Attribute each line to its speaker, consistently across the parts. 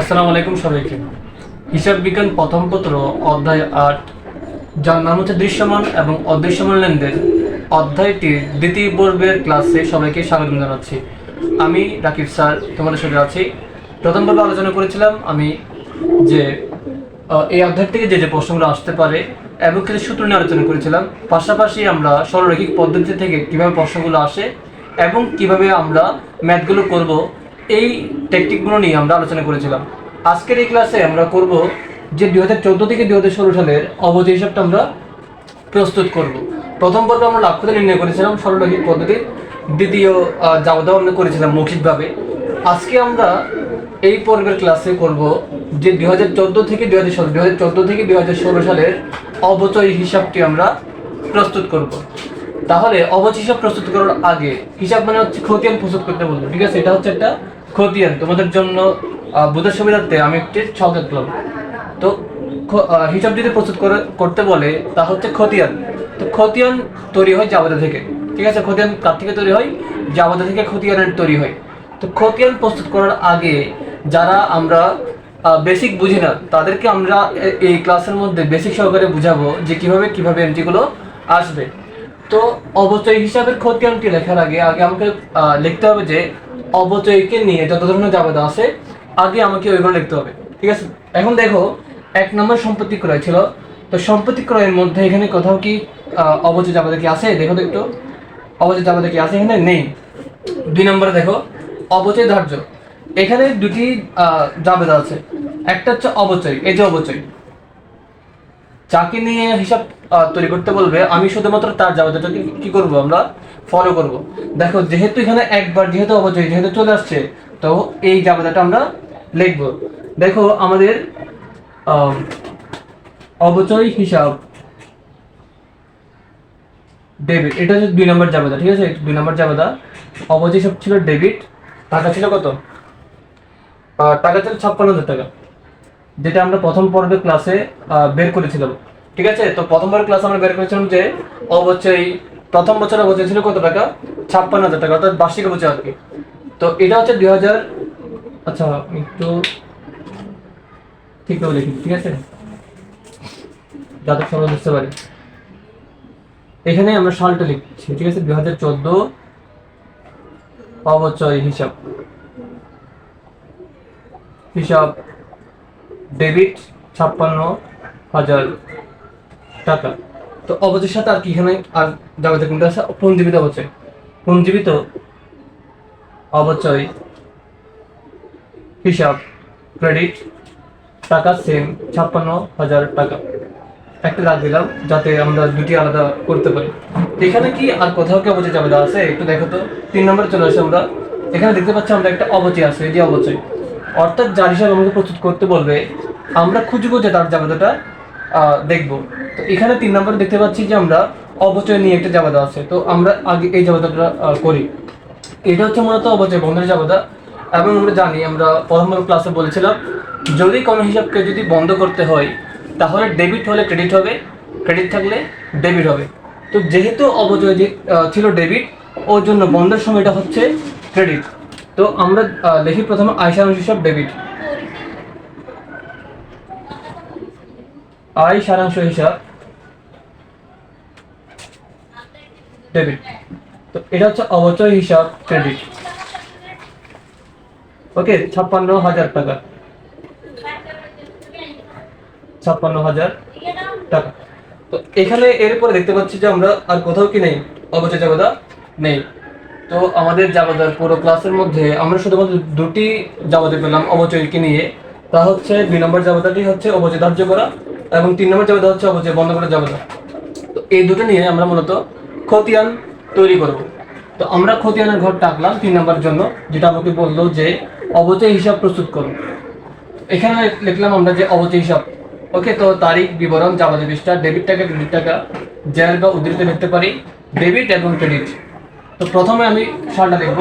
Speaker 1: আসসালামু আলাইকুম সবাইকে। হিসাব বিজ্ঞান প্রথম পত্র, অধ্যায় আট, যার নাম হচ্ছে দৃশ্যমান এবং অদৃশ্যমান লেনদেন। অধ্যায়টির দ্বিতীয় পর্বের ক্লাসে সবাইকে স্বাগত জানাচ্ছি। আমি রাকিব স্যার, তোমাদের সাথে আছি। প্রথম পর্বে আলোচনা করেছিলাম আমি যে এই অধ্যায় থেকে যে যে প্রশ্নগুলো আসতে পারে এবং কিছু সূত্র নিয়ে আলোচনা করেছিলাম। পাশাপাশি আমরা সরলরৈখিক পদ্ধতি থেকে কীভাবে প্রশ্নগুলো আসে এবং কীভাবে আমরা ম্যাথগুলো করব এই টেকনিকগুলো নিয়ে আমরা আলোচনা করেছিলাম। আজকের এই ক্লাসে আমরা করব যে দুই হাজার চোদ্দ থেকে দুই হাজার ষোলো সালের অবধি হিসাবটা আমরা প্রস্তুত করব। প্রথম পর্বে আমরা লক্ষ্যতা নির্ণয় করেছিলাম, সরলরৈখিক পদ্ধতির দ্বিতীয় যাবতীয় আমরা করেছিলাম মৌখিকভাবে। আজকে আমরা এই পর্বের ক্লাসে করব যে দুই হাজার চোদ্দ থেকে দুই হাজার ষোলো দুই হাজার চোদ্দ থেকে দুই হাজার ষোলো সালের অবচয় হিসাবটি আমরা প্রস্তুত করব। তাহলে অবচয় হিসাব প্রস্তুত করার আগে হিসাব মানে হচ্ছে খতিয়ান প্রস্তুত করতে বলব, ঠিক আছে? এটা হচ্ছে একটা খতিয়ান, তোমাদের জন্য বোঝার সুবিধার্থে আমি একটি ছক আঁকলাম তো হিসাব যদি প্রস্তুত করে, করতে বলে, তা হচ্ছে খতিয়ান। তো খতিয়ান তৈরি হয় জাবাদা থেকে, ঠিক আছে? খতিয়ান কার থেকে তৈরি হয়? জাবাদা থেকে খতিয়ানের তৈরি হয়। তো খতিয়ান প্রস্তুত করার আগে যারা আমরা বেসিক বুঝি না, তাদেরকে আমরা এই ক্লাসের মধ্যে বেসিক সহকারে বুঝাবো যে কীভাবে কীভাবে এন্ট্রিগুলো আসবে। তো অবচয় হিসাবের খতিয়ানটি লেখার আগে আগে আমাকে লিখতে হবে যে অবচয়কে নিয়ে যত ধরনের জাবেদা আছে, আগে আমাকে ওইগুলো লিখতে হবে। ঠিক আছে? এখন দেখো, এক নম্বর সম্পত্তি ক্রয় ছিল। তো সম্পত্তি ক্রয়ের মধ্যে এখানে কোথাও কি অবচয় জাবেদা কি আছে? দেখো তো একটু। অবচয় জাবেদা কি আছে এখানে? নেই। দুই নম্বরে দেখো, অবচয় ধার্য। এখানে দুটি জাবেদা আছে। একটা হচ্ছে অবচয়, এই যে অবচয়। যাকে নিয়ে হিসাব তৈরি করতে বলবে, আমি শুধুমাত্র তার জাবেদাটাকে কি করব আমরা? ফলো করব। দেখো, যেহেতু এখানে একবার যেহেতু অবচয় যেহেতু চলে আসছে, তো এই জাবেদাটা আমরা লিখব। দেখো, আমাদের অবচয় হিসাব ডেবিট এটা হচ্ছে দুই নম্বর জাবেদা ঠিক আছে? দুই নম্বর জাবেদা অবচয় হিসাব ছিল ডেবিট টাকা ছিল কত? টাকা ছিল ছাপ্পান্ন হাজার টাকা। যেটা আমরা প্রথম পর্বে ক্লাসে বের করেছিলাম। ঠিক আছে? তো প্রথম পর্বের ক্লাসে আমরা বের করেছিলাম যে অবশ্যই প্রথম বছর অবচয় ছিল কত টাকা? ছাপ্পান্ন হাজার টাকা, অর্থাৎ বার্ষিক অবচয় আর কি। তো এটা হচ্ছে দুই হাজার আচ্ছা একটু ঠিকভাবে লিখি, ঠিক আছে? যাতে সবাই বুঝতে পারি। এখানে আমরা সালটা লিখছি, ঠিক আছে? দুই হাজার চোদ্দ অবচয় হিসাব। হিসাব। ডেবিট ছাপ্পান্ন হাজার টাকা। তো অবচের সাথে আর কি এখানে আর যাবে কোনটা আছে? পঞ্জীবিত অবচয়। পঞ্জীবিত অবচয় হিসাব ক্রেডিট টাকা সেম ছাপ্পান্ন হাজার টাকা। একটা দাগ দিলাম, যাতে আমরা দুটি আলাদা করতে পারি। এখানে কি আর কোথাও কি অবচয় যাবে আছে? একটু দেখো তো। তিন নম্বরে চলে আসে আমরা। এখানে দেখতে পাচ্ছি আমরা একটা অবচয় আছে, এই যে অবচয়। অর্থাৎ যার হিসাবে আমাকে প্রস্তুত করতে বলবে, আমরা খুঁজবো যে তার জাবেদাটা দেখব। তো এখানে তিন নম্বরে দেখতে পাচ্ছি যে আমরা অবচয় নিয়ে একটা জাবেদা আছে। তো আমরা আগে এই জাবেদাটা করি। এটা হচ্ছে মূলত অবচয়, বন্ধের জাবেদা। এবং আমরা জানি, আমরা প্রথম ক্লাসে বলেছিলাম, যদি কোনো হিসাবকে যদি বন্ধ করতে হয়, তাহলে ডেবিট হলে ক্রেডিট হবে ক্রেডিট থাকলে ডেবিট হবে। তো যেহেতু অবচয় ছিল ডেবিট ওর জন্য বন্ধের সময়টা হচ্ছে ক্রেডিট তো আমরা লিখি প্রথমে আয় সারাংশ হিসাব ডেবিট। আয় সারাংশ হিসাব ডেবিট। তো এটা হচ্ছে অবচয় হিসাব ক্রেডিট। ওকে, ছাপ্পান্ন হাজার টাকা। ছাপ্পান্ন হাজার টাকা। তো এখানে এরপরে দেখতে পাচ্ছি যে আমরা আর কোথাও কি নেই, অবচয় জাবেদা নেই। তো আমাদের জাবেদার পুরো ক্লাসের মধ্যে আমরা শুধুমাত্র দুটি জাবেদা পেলাম, অবচয়কে নিয়ে। তা হচ্ছে দুই নম্বর জাবেদাটি হচ্ছে অবচয় ধার্য করা এবং তিন নম্বর জাবেদা হচ্ছে অবচয় বন্ধ করা জাবেদা তো এই দুটো নিয়ে আমরা মূলত খতিয়ান তৈরি করব। তো আমরা খতিয়ানের ঘর টাকলাম তিন নম্বরের জন্য, যেটা আমাকে বলল যে অবচয় হিসাব প্রস্তুত করুন। এখানে লিখলাম আমরা যে অবচয় হিসাব। ওকে, তো তারিখ, বিবরণ জাবাদি পৃষ্ঠা, ডেবিট টাকা, ক্রেডিট টাকা জের বা উদ্ধৃতি লিখতে পারি, ডেবিট এবং ক্রেডিট। তো প্রথমে আমি সালটা লিখব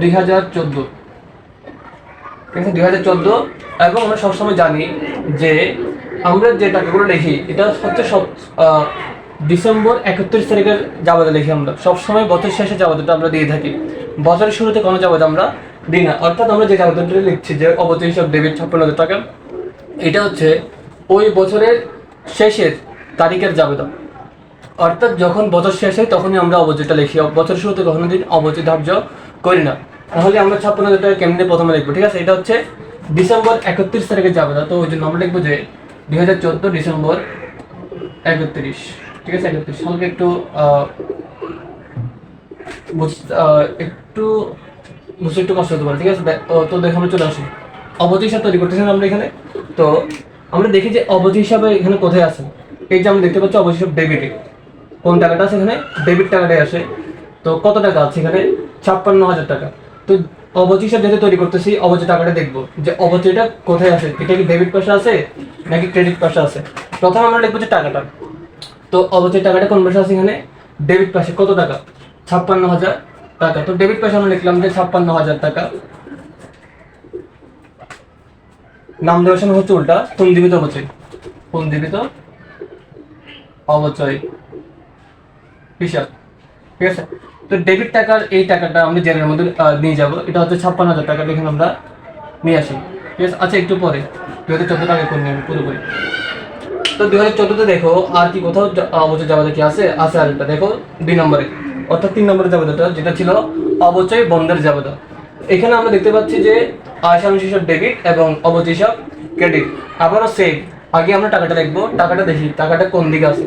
Speaker 1: দুই হাজার চোদ্দ। ঠিক আছে? দুই হাজার চোদ্দ। এবং আমরা সবসময় জানি যে আমরা যে টাকাগুলো লিখি, এটা হচ্ছে সব ডিসেম্বর একত্রিশ তারিখের জাবাদা লিখি আমরা। সবসময় বছর শেষে জাবাদাটা আমরা দিয়ে থাকি। বছরের শুরুতে কোনো জাবাদা আমরা দিই না। অর্থাৎ আমরা যে জাবেদাটা লিখছি, যে অবচয় হিসাব, ডেবিট, ছাপ্পান্ন হাজার টাকা, এটা হচ্ছে ওই বছরের শেষের তারিখের জাবেদা অর্থাৎ যখন বছর শেষ হয়, তখনই আমরা অবচয়টা লিখি। বছর শুরুতে কখনো দিন অবচয় ধার্য করি না। তাহলে আমরা ছাপ্পান্ন হাজার টাকা কেমনি প্রথমে লিখব, ঠিক আছে? এটা হচ্ছে ডিসেম্বর একত্রিশ তারিখে যাবে না তো ওই জন্য আমরা লিখব যে দুই হাজার চোদ্দ ডিসেম্বর একত্রিশ, ঠিক আছে? একত্রিশ। হালকা একটু একটু, বুঝতে একটু কষ্ট হতে পারে, ঠিক আছে? তো- দেখে, আমরা চলে আসি। অবধি হিসাব তৈরি করতেছি না আমরা এখানে? তো আমরা দেখি যে অবধি হিসাবে এখানে কোথায় আছে। এই যে আমরা দেখতে পাচ্ছি অবধি হিসাব ডেবিটে। কোন টাকাটা আছে এখানে? ডেবিট টাকাটাই আসে। তো কত টাকা আছে এখানে? ছাপ্পান্ন হাজার টাকা। তো অবধি হিসাব যেহেতু তৈরি করতেছি অবধি টাকাটা দেখব যে অবধিটা কোথায় আছে? এটা কি ডেবিট পাশে আছে নাকি ক্রেডিট পাশে আছে? প্রথমে আমরা লিখব যে টাকাটা। তো অবশ্যই টাকাটা কোন পাশে আছে এখানে? ডেবিট পাশে কত টাকা? ছাপ্পান্ন হাজার টাকা। তো ডেবিট পাশে আমরা লিখলাম যে ছাপ্পান্ন হাজার টাকা। নাম দেওয়ার সময় হচ্ছে উল্টা। পুঞ্জীবিত অবচয়? পুঞ্জীবিত অবচয়। হিসাব ঠিক আছে? তো ডেবিট টাকার এই টাকাটা আমরা জেনের মধ্যে নিয়ে যাব। এটা হচ্ছে ছাপ্পান্ন হাজার টাকা এখানে আমরা নিয়ে আসি। ঠিক আছে? আচ্ছা একটু পরে। দু হাজার চোদ্দ টাকা করে নেব পুরোপুরি। তো দু হাজার চোদ্দোতে দেখো, আর কি কোথাও অবচয় জাবেদা কি আছে? আছে আরেকটা, দেখো, দুই নম্বরে। অর্থাৎ তিন নম্বরের জাবেদাটা যেটা ছিল অবচয় বন্ধের জাবেদা এখানে আমরা দেখতে পাচ্ছি যে আয়সাংশ হিসাব ডেবিট এবং অবচয় হিসাব ক্রেডিট আবারও সেম আগে আমরা টাকাটা দেখব, টাকাটা দেখি, টাকাটা কোন দিকে আছে?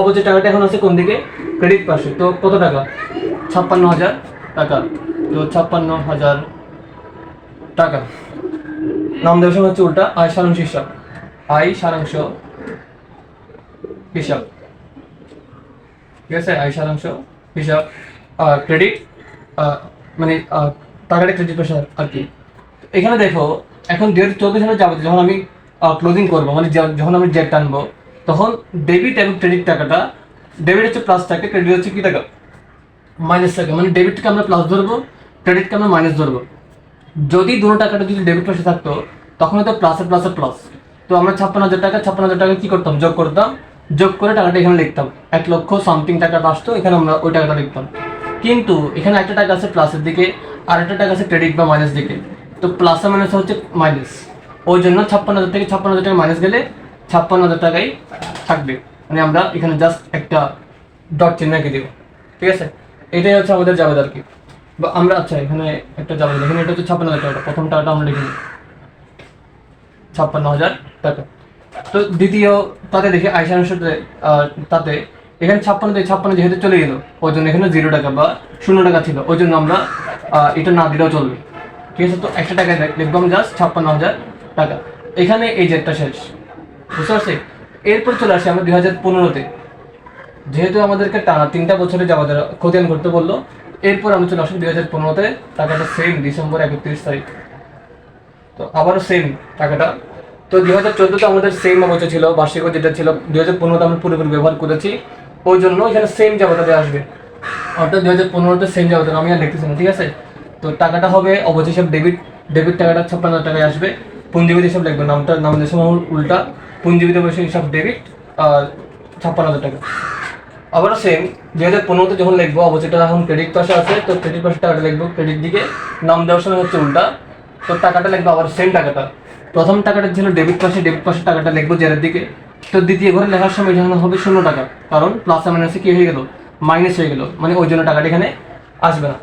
Speaker 1: অবচয় টাকাটা এখন আছে কোন দিকে? ক্রেডিট পাশে তো কত টাকা? ছাপ্পান্ন হাজার টাকা। তো ছাপ্পান্ন হাজার টাকা। নাম দেওয়ার হচ্ছে উল্টা। আয় সারাংশ হিসাব। আয় সারাংশ হিসাব। ঠিক আছে? আয় সারাংশ হিসাব। ক্রেডিট মানে টাকাটা ক্রেডিট পেশা আর কি। এখানে দেখো, এখন দুই হাজার চোদ্দ সালে যাবে, যখন আমি ক্লোজিং করব মানে যখন আমি জেট টানবো তখন ডেবিট এবং ক্রেডিট টাকাটা ডেবিট হচ্ছে প্লাস টাকা ক্রেডিট হচ্ছে কি টাকা? মাইনাস টাকা। মানে ডেবিটকে আমরা প্লাস ধরবো ক্রেডিটকে আমরা মাইনাস ধরবো। যদি দুটো টাকাটা যদি ডেবিট পাশে থাকতো, তখন হয়তো প্লাসে প্লাসে প্লাস তো আমরা ছাপ্পান্ন হাজার টাকা, ছাপ্পান্ন হাজার টাকা কি করতাম? যোগ করতাম। যোগ করে টাকাটা এখানে লিখতাম। এক লক্ষ সামথিং টাকাটা আসতো, এখানে আমরা ওই টাকাটা লিখতাম। কিন্তু এখানে একটা টাকা আছে প্লাসের দিকে, আর একটা টাকা আছে ক্রেডিট বা মাইনাস দিকে। তো প্লাসে মাইনাস হচ্ছে মাইনাস ওই জন্য ছাপ্পান্ন হাজার থেকে ছাপ্পান্ন হাজার টাকা মাইনাস গেলে ছাপ্পান্ন হাজার টাকাই থাকবে। মানে আমরা এখানে জাস্ট একটা ডট চিহ্ন এঁকে দেবো। ঠিক আছে? এটাই হচ্ছে আমাদের জাবেদ আর কি। বা আমরা আচ্ছা এখানে একটা জাবেদ এখানে এটা হচ্ছে ছাপ্পান্ন হাজার টাকা প্রথম টাকাটা আমরা লিখে ছাপ্পান্ন হাজার টাকা। তো দ্বিতীয় তাতে দেখি আইসাংশ তাতে এখানে ছাপ্পান্ন থেকে ছাপ্পান্ন যেহেতু চলে গেল, ওই জন্য এখানে জিরো টাকা বা শূন্য টাকা ছিল। ওই জন্য আমরা এটা না দিলেও চলবে। ঠিক আছে? তো একটা টাকায় দেখ- লিখব আমি জাস্ট ছাপ্পান্ন হাজার টাকা। এখানে এই জেটটা শেষ। বুঝতে পারছি? এরপর চলে আসি আমরা দুই হাজার পনেরোতে। যেহেতু আমাদেরকে টানা তিনটা বছরে যাওয়া খতিয়ান করতে বলল, এরপর আমি চলে আসি দুই হাজার পনেরোতে, টাকাটা সেম ডিসেম্বর একত্রিশ তারিখ। তো আবারও সেম টাকাটা। তো দুই হাজার চোদ্দোতে আমাদের সেম অবচয় ছিল, বার্ষিক যেটা ছিল, দুই হাজার পনেরোতে আমরা পুরোপুরি ব্যবহার করেছি। ওই জন্য এখানে সেম জামাটাতে আসবে। অর্থাৎ দুই হাজার পনেরোতে সেম জামাটা আমি আর লিখতেছি না, ঠিক আছে? তো টাকাটা হবে অবচয় হিসাব ডেবিট ডেবিট টাকাটা ছাপ্পান্ন টাকায় আসবে। পুঞ্জীবিত হিসাব লিখবে, নামটা, নাম দেশের উল্টা। পুঞ্জীবিত বসে হিসাব ডেবিট ছাপ্পান্ন হাজার টাকা। আবার সেম দুই হাজার পনেরোতে যখন লিখব, অবশ্যই এখন ক্রেডিট পাশে আছে, তো ক্রেডিট পাশে টাকাটা লিখব ক্রেডিট দিকে নাম দেওয়ার সময় হচ্ছে উল্টা। তো টাকাটা লিখব আবার সেম টাকাটা। প্রথম টাকাটা ছিল ডেবিট পাশে ডেবিট পাশে টাকাটা লিখব জেরের দিকে। তো দ্বিতীয় ঘরে লেখার সময় এখানে হবে শূন্য টাকা, কারণ প্লাস মাইনাসে কী হয়ে গেল? মাইনাস হয়ে গেল মানে ওই জন্য টাকাটা এখানে আসবে না।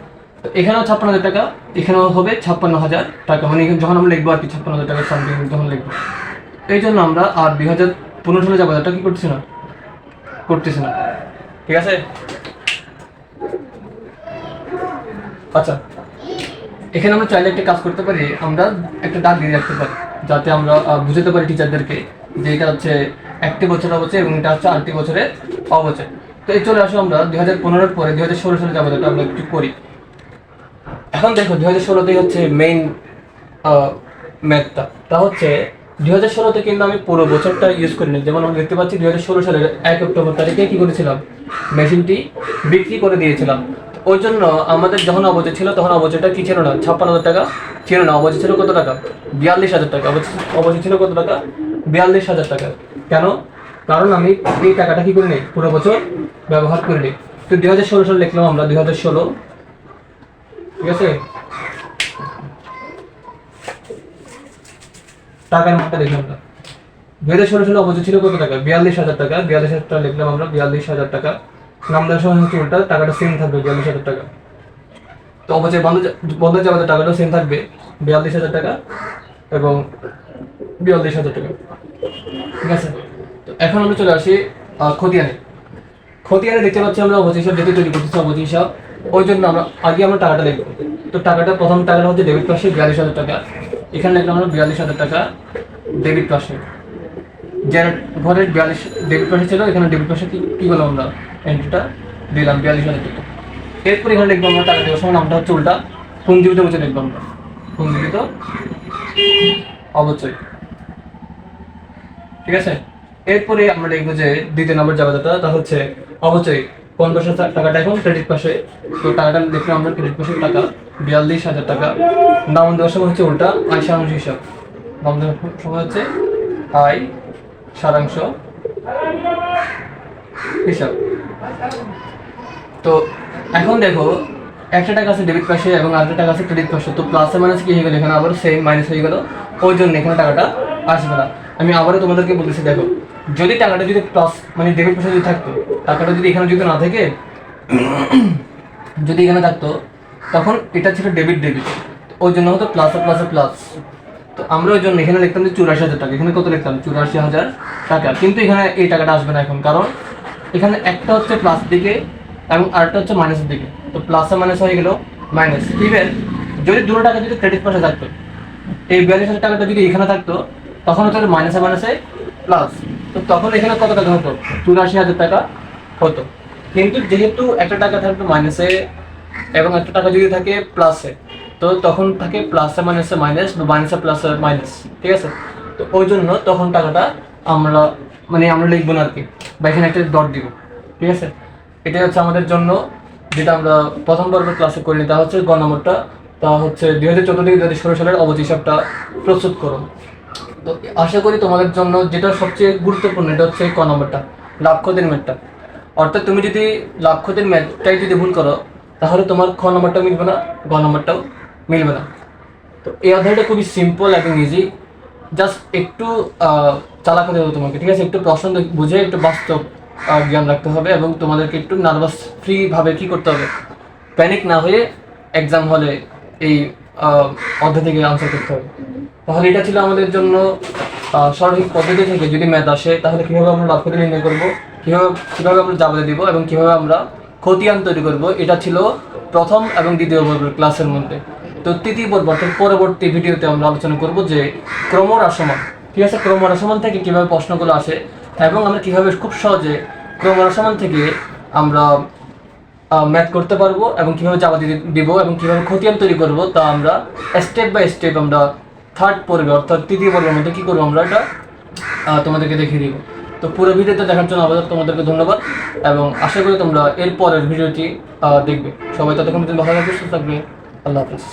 Speaker 1: তো এখানেও ছাপ্পান্ন হাজার টাকা, এখানেও হবে ছাপ্পান্ন হাজার টাকা মানে যখন আমরা লিখব আর কি ছাপ্পান্ন হাজার টাকা সামথিং যখন লিখব। এই জন্য আমরা আর দুই হাজার পনেরো সালে যাব কি করতেছি না? করতেছি না। ঠিক আছে? আচ্ছা। এখানে আমরা চাইলে একটা কাজ করতে পারি। আমরা একটা দাগ দিয়ে রাখতে পারি, যাতে আমরা বুঝাতে পারি টিচারদেরকে যে এটা হচ্ছে একটি বছর অবচয় এবং এটা হচ্ছে আটটি বছরের অবচয়। তো এই চলে আসো আমরা দুই হাজার পনেরোর পরে দুই হাজার ষোলো সালে যাব যেটা আমরা একটু করি। এখন দেখো দুই হাজার ষোলোতেই হচ্ছে মেইন ম্যাথটা তা হচ্ছে দুই হাজার ষোলোতে কিন্তু আমি পুরো বছরটা ইউজ করিনি। যেমন আমরা দেখতে পাচ্ছি, দুই হাজার ষোলো সালের এক অক্টোবর তারিখে কি করেছিলাম? মেশিনটি বিক্রি করে দিয়েছিলাম। ওই জন্য আমাদের যখন অবচয় ছিল, তখন অবচয়টা কি ছিল না? ছাপ্পান্ন হাজার টাকা ছিল না। অবচয় ছিল কত টাকা? বিয়াল্লিশ হাজার টাকা। অবচয় ছিল কত টাকা? বিয়াল্লিশ হাজার টাকা। কেন? কারণ আমি এই টাকাটা কি করিনি? পুরো বছর ব্যবহার করিনি। তো দুই হাজার ষোলো সালে লিখলাম আমরা দুই হাজার ষোলো। ঠিক আছে? টাকার মানটা দেখলাম না। দুই হাজার ষোলো সালে ছিল কত টাকা? বিয়াল্লিশ হাজার টাকা। বিয়াল্লিশ হাজার টাকা লিখলাম আমরা, বিয়াল্লিশ হাজার টাকা। নাম দেওয়ার সময় হচ্ছে উল্টা, টাকাটা সেম থাকবে, বিয়াল্লিশ হাজার টাকা। তো অবশ্যই বন্ধ বন্ধ যাওয়ার টাকাটা সেম থাকবে, বিয়াল্লিশ হাজার টাকা এবং বিয়াল্লিশ হাজার টাকা। ঠিক আছে? তো এখন আমরা চলে আসি খতিয়ানে। খতিয়ানে দেখতে পাচ্ছি আমরা অবধি হিসাব যেহেতু তৈরি করতেছি অবধি হিসাব, ওই জন্য আমরা, আগে আমরা টাকাটা লিখব তো টাকাটা প্রথম টাকাটা হচ্ছে ডেবিট পাশে বিয়াল্লিশ হাজার টাকা। এখানে লিখলাম আমরা বিয়াল্লিশ হাজার টাকা ডেবিট পাশে যার ঘরের বিয়াল্লিশ ডেবিট পাশে ছিল, এখানে ডেবিট পাশে কি বললাম আমরা? এন্ট্রিটা দিলাম বিয়াল্লিশ হাজার টাকা। এরপর এখানে লিখব আমরা টাকা দেওয়ার সময় নামটা হচ্ছে উল্টা। পুঞ্জীবিত বসে লিখব আমরা। পুঞ্জীবিত অবশ্যই। ঠিক আছে? এরপরে আমরা দেখব যে দ্বিতীয় নম্বর জায়গাটা তা হচ্ছে, অবশ্যই পনেরোশো টাকাটা এখন ক্রেডিট পাশে তো টাকাটা দেখলাম আমরা ক্রেডিট পাশে টাকা। বিয়াল্লিশ হাজার টাকা। নাম দেওয়ার সময় হচ্ছে উল্টা আয় সারাংশ হিসাব। নাম দেওয়ার সময় হচ্ছে আয় সারাংশ হিসাব। তো এখন দেখো, একটা টাকা আছে ডেবিট পাশে এবং আরেকটা টাকা আছে ক্রেডিট পাশে তো প্লাসে মাইনাস কি হয়ে গেল? এখানে আবার সেম মাইনাস হয়ে গেল। ওই জন্য এখানে টাকাটা আসবে না। আমি আবারও তোমাদেরকে বলতেছি, দেখো, যদি টাকাটা যদি প্লাস মানে ডেবিট পাশে যদি থাকতো, টাকাটা যদি এখানে যদি না থাকে, যদি এখানে থাকতো তখন এটা ছিল ডেবিট ডেবিট ওই জন্য হতো প্লাসে প্লাসে প্লাস তো আমরা ওই জন্য এখানে লিখতাম যে চুরাশি হাজার টাকা। এখানে কত লিখতাম? চুরাশি হাজার টাকা। কিন্তু এখানে এই টাকাটা আসবে না এখন। কারণ এখানে একটা হচ্ছে প্লাস দিকে এবং আরেকটা হচ্ছে মাইনাসের দিকে। তো প্লাসে মাইনাস হয়ে গেল মাইনাস ইভেন যদি দুটো টাকা যদি ক্রেডিট পাশে থাকতো, এই বিয়াল্লিশ হাজার টাকাটা যদি এখানে থাকতো, তখন হতো মাইনাসে মাইনাসে প্লাস তো তখন এখানে কত টাকা হতো? চুরাশি হাজার টাকা হতো। কিন্তু যেহেতু একটা টাকা থাকতো মাইনাসে এবং একটা টাকা যদি থাকে প্লাসে তো তখন থাকে প্লাসে মাইনাসে মাইনাস বা মাইনাসে প্লাসে মাইনাস ঠিক আছে? তো ওই জন্য তখন টাকাটা আমরা মানে আমরা লিখব না আর কি বা এখানে একটা ডট দিব, ঠিক আছে? এটাই হচ্ছে আমাদের জন্য, যেটা আমরা প্রথম পর্বের ক্লাসে করিনি, তা হচ্ছে গ নম্বরটা, তা হচ্ছে দুই হাজার চোদ্দ থেকে দুই হাজার ষোলো সালের অবধি হিসাবটা প্রস্তুত করুন। তো আশা করি তোমাদের জন্য যেটা সবচেয়ে গুরুত্বপূর্ণ, এটা হচ্ছে ক নম্বরটা, লাভ ক্ষতির ম্যাথটা অর্থাৎ তুমি যদি লাভ ক্ষতির ম্যাথটাই যদি ভুল করো তাহলে তোমার খ নম্বরটাও মিলবে না, গ নম্বরটাও মিলবে না। তো এই অধ্যায়টা খুবই সিম্পল এবং ইজি জাস্ট একটু চালাক হতে হবে তোমাকে, ঠিক আছে? একটু প্রশ্ন বুঝে একটু বাস্তব জ্ঞান রাখতে হবে এবং তোমাদেরকে একটু নার্ভাস ফ্রি ভাবে কি করতে হবে? প্যানিক না হয়ে এক্সাম হলে এই অধ্যায় থেকে আনসার করতে হবে। তাহলে এটা ছিল আমাদের জন্য সঠিক পদ্ধতি থেকে যদি ম্যাথ আসে, তাহলে কীভাবে আমরা ক্ষতি নির্ণয় করব, কীভাবে কীভাবে আমরা জাবাতে দিব এবং কীভাবে আমরা খতিয়ান তৈরি করব। এটা ছিল প্রথম এবং দ্বিতীয় পর্বের ক্লাসের মধ্যে। তো তৃতীয় পর্ব অর্থাৎ পরবর্তী ভিডিওতে আমরা আলোচনা করব যে ক্রমরাসমান ঠিক আছে? ক্রমরাসমান থেকে কীভাবে প্রশ্নগুলো আসে এবং আমরা কীভাবে খুব সহজে ক্রমরাসমান থেকে আমরা ম্যাথ করতে পারব এবং কীভাবে চাপা দিয়ে দিব এবং কীভাবে খতিয়ান তৈরি করব তা আমরা স্টেপ বাই স্টেপ আমরা থার্ড পর্বে অর্থাৎ তৃতীয় পর্বের মধ্যে কী করব আমরা এটা তোমাদেরকে দেখিয়ে দিব। তো পুরো ভিডিওটা দেখার জন্য আবার তোমাদেরকে ধন্যবাদ, এবং আশা করি তোমরা এরপরের ভিডিওটি দেখবে। সবাই ততক্ষণ ভালো থাকবে, সুস্থ থাকবে। আল্লাহ হাফিজ।